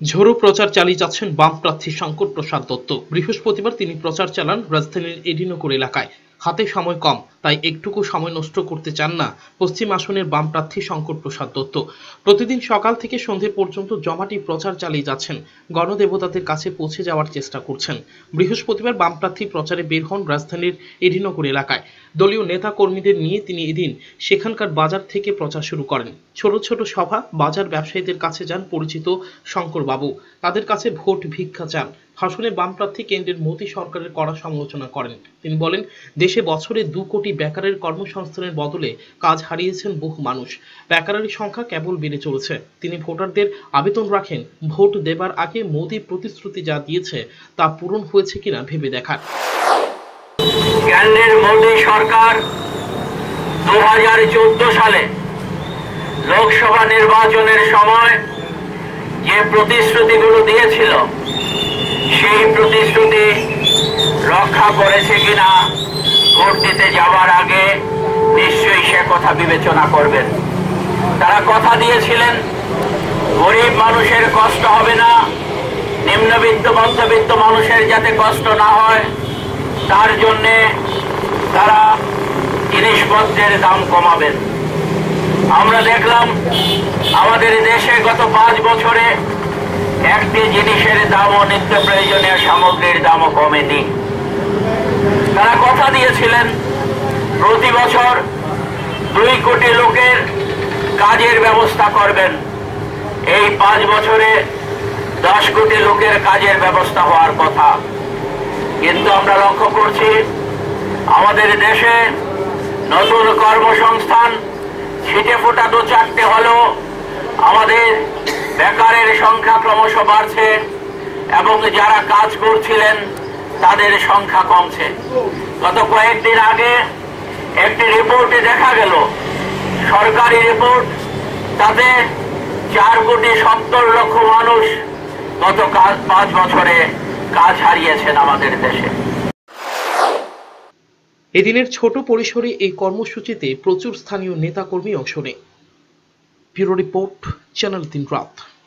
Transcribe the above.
ঝোড়ো প্রচার চালিয়ে যাচ্ছেন বাম প্রার্থী শঙ্কর প্রসাদ দত্ত। বৃহস্পতিবার তিনি প্রচার চালান রাজধানীর এডিনগর এলাকায়। হাতে সময় কম, তাই একটুকু সময় নষ্ট করতে চান না, পশ্চিম আসনের বাম প্রার্থী শঙ্কর প্রসাদ দত্ত। প্রতিদিন সকাল থেকে সন্ধে পর্যন্ত জমাটি প্রচার চালিয়ে যাচ্ছেন, গণদেবতাদের কাছে পৌঁছে যাওয়ার চেষ্টা করছেন। বৃহস্পতিবার বাম প্রার্থী প্রচারে বের হন রাজধানীর এডিনগর এলাকায়। দলীয় নেতা কর্মীদের নিয়ে তিনি এদিন সেখানকার বাজার থেকে প্রচার শুরু করেন। ছোট ছোট সভা, বাজার ব্যবসায়ীদের কাছে যান পরিচিত শঙ্কর বাবু তাদের কাছে ভোট ভিক্ষা চান। ভাষণে বাম প্রার্থী কেন্দ্রের মোদী সরকারের কড়া সমালোচনা করেন। তিনি বলেন, দেশে বছরে দু কোটি বেকারের কর্মসংস্থানের বদলে কাজ হারিয়েছেন বহু মানুষ। বেকারের সংখ্যা কেবল বেড়ে চলেছে। তিনি ভোটারদের আবেদন রাখেন, ভোট দেবার আগে মোদী প্রতিশ্রুতি যা দিয়েছে তা পূরণ হয়েছে কিনা ভেবে দেখার কেন্দ্রের মোদী সরকার দু হাজার চোদ্দ সালে লোকসভা নির্বাচনের সময় যে প্রতিশ্রুতিগুলো দিয়েছিল সেই প্রতিশ্রুতি রক্ষা করেছে কিনা ভোট দিতে যাওয়ার আগে নিশ্চয়ই সে কথা বিবেচনা করবেন। তারা কথা দিয়েছিলেন, গরিব মানুষের কষ্ট হবে না, নিম্নবিত্ত, মধ্যবিত্ত মানুষের যাতে কষ্ট না হয়, তার জন্যে তারা জিনিসপত্রের দাম কমাবেন। আমরা দেখলাম আমাদের দেশে গত পাঁচ বছরে একটি জিনিসের দামও, নিত্য প্রয়োজনীয় সামগ্রীর দামও কমেনি তারা কথা দিয়েছিলেন, প্রতি বছর দুই কোটি লোকের কাজের ব্যবস্থা করবেন। এই পাঁচ বছরে দশ কোটি লোকের কাজের ব্যবস্থা হওয়ার কথা। কিন্তু আমরা লক্ষ্য করছি, আমাদের দেশে নতুন কর্মসংস্থান ছিটে ফোটা দু চারটে হলেও আমাদের বেকারের সংখ্যা ক্রমশ বাড়ছে এবং যারা কাজ করছিলেন, তাদের সংখ্যা কমছে। গত কয়েকদিন আগে একটি রিপোর্টে দেখা গেল, সরকারি রিপোর্ট তাতে চার কোটি সত্তর লক্ষ মানুষ গত পাঁচ বছরে কাজ হারিয়েছেন আমাদের দেশে। এদিনের ছোট পরিসরে এই কর্মসূচিতে প্রচুর স্থানীয় নেতাকর্মী অংশ নেয় ব্যুরো রিপোর্ট channel Tintroth.